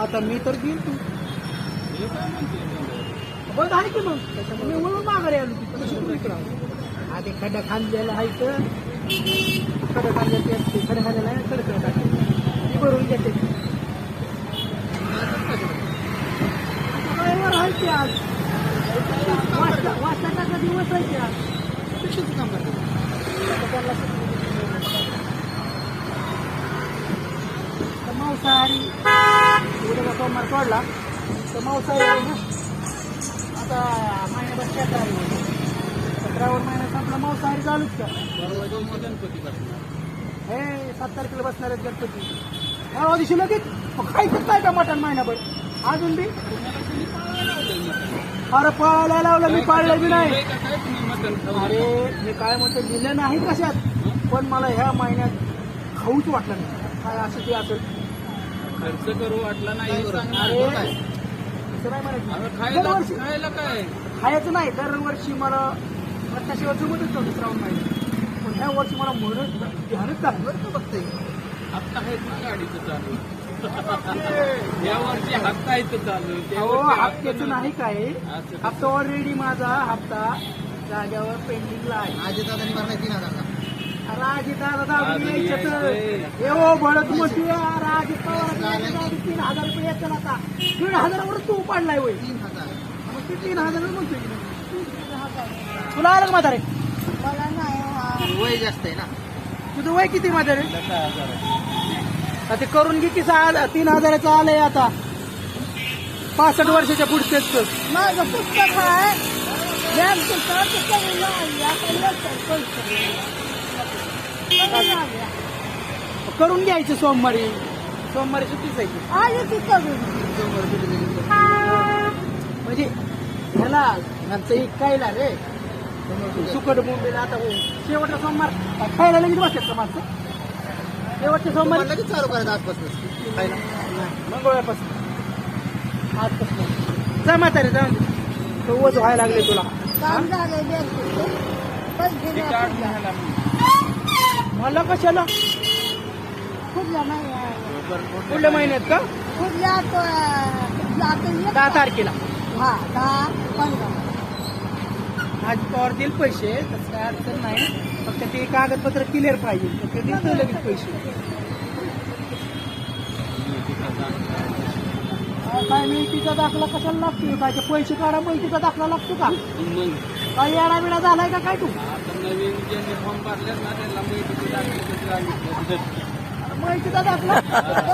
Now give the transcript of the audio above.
आता मी तर घेईन तू. आहे की मग? त्याच्यामुळे मी वळून माघारी आलो तिथं. कशी इकडं आधी खड्डा खांदलेला आहे तर खडं खांद्याचे असते खड्डा खाल्लेला आहे खडं टाकते ती भरून घेते. राहायचे की आज? वाजता वाजताचा दिवस आहे आज? काम करते त्याला मांसाहारी. उद्या सोमवार सोडला. तर मांसाहारी आहे ना. आता महिन्याभर शाकाहारी होईल. सतरावर महिना संपला मांसाहारी चालूच का? गणपती हे सात तारखेला बसणार आहेत गणपती. परवा दिवशी लगेच. मग खायचंच नाही का मटण महिनाभर? अजून बी? पुण्याला पाळायला अरे पळायला लावलं मी पाळलं बी नाही. अरे मी काय म्हणतो दिलं नाही कशात? पण मला ह्या महिन्यात खाऊच वाटलं नाही. काय असं ते असेल? खर्च करू वाटला नाही सांगणार असं नाही अरे म्हणायचं? खायला दरवर्षी. खायला काय? खायचं नाही दरवर्षी मला प्रत्यक्षावर जमतच नव्हतं श्रावण महिन्यात पण ह्या वर्षी मला म्हणत ध्यानच झालं बरं का बघता हप्ता आहेत ना गाडीचं चालू? या वर्षी हप्ता चालू? त्या अहो वर्षी हप्त्याचं नाही. काय. हप्ता ऑलरेडी माझा हप्ता जाग्यावर पेंडिंगला आहे. माझे दादानी भरलाय तीन हजार राजी दादा दाबून यायचं तर. यायचंय. ए ओ भडक मोठी राजी पवार. तीन हजार रुपये येतात आता दीड हजारावर तू पाडलाय होय तीन हजार मग ते तीन हजार म्हणतोय. तुला आलं का म्हातारे मला नाही वय जास्त आहे ना तुझं वय किती म्हातारे सहा हजार आता ते करून घे की सहा तीन हजाराचं आलंय आता पासष्ट वर्षाच्या पुढचेच तर. माझं पुस्तक आहे. करून घ्यायचं सोमवारी सोमवारी सुट्टीच आहे की. ती करून. म्हणजे ह्याला ह्यांचं एक कायला रे. सुकट मुंबईला आता हो. शेवटचा सोमवार खायला लगेच बसतात का माणसं? शेवटच्या सोमवारी लगेच चालू करायचं आजपासून. खायला. मंगळवारपासून. आजपासून. जा म्हातारे तो व्हायला लागले तुला. काम झालं पैसे. मला कशाला? पुढल्या महिन्यात पुढल्या महिन्यात का? पुढल्या तो, पुढल्या आता येत दहा? तारखेला. हा दहा पंधरा. आज पॉवर देईल पैसे तसं काय अडचण नाही. फक्त ते कागदपत्र क्लिअर पाहिजे. फक्त देतो लगेच पैसे. काय काय मेहनतीचा दाखला कशाला लागतो काय ते पैसे काढा मेहनतीचा दाखला लागतो का? मग काय येडा बिडा झालाय का काय तू? आता नवीन ज्यांनी फॉर्म भरले ना त्यांना माहिती Mãe, te dá da